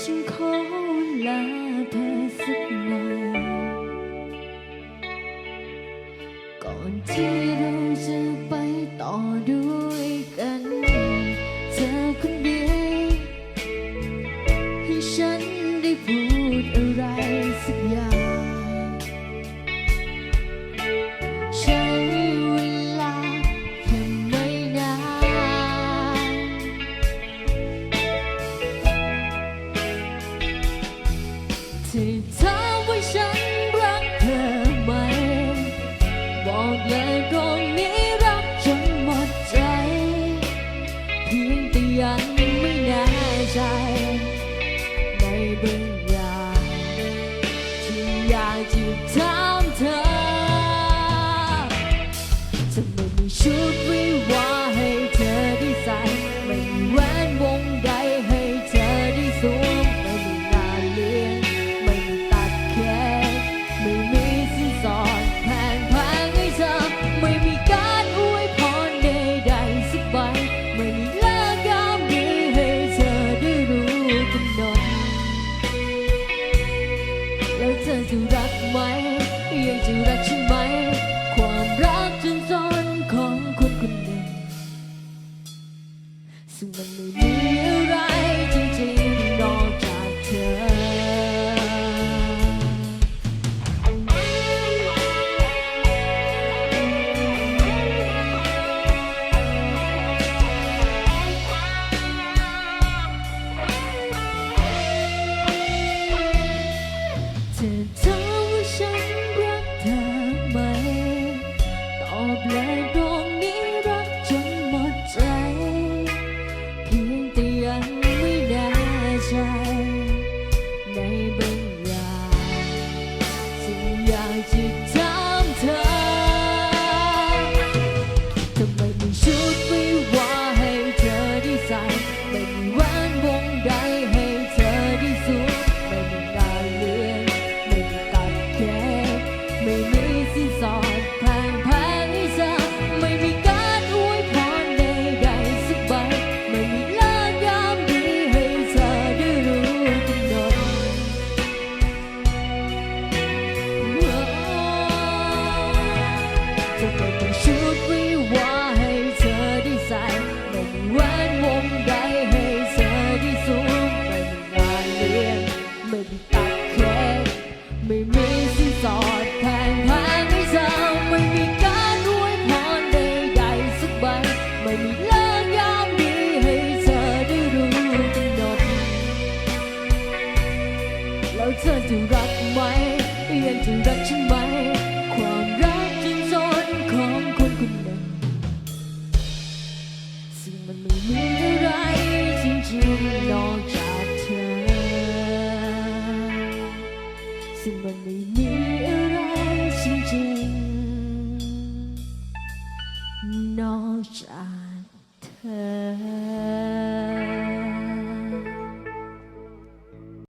ฉันขอลาเธอสักหน่อยก่อนที่เราจะไป ซึ่งมันไม่มีอะไรจริงๆนอกจากเธอ เธอถามว่าฉันรักเธอไหม ตอบเลยโดย kể mình mới xin giọt thành hai mấy giờ mình bị cá đuối hòn đầy đầy sức bay. Mình bị lỡ nhau đi hay giờ đi đủ đột lâu chân ถึงรักไหมเอียนถึงรักฉันไหม ซึ่งมันไม่มีอะไรจริงจริงนอกจากเธอ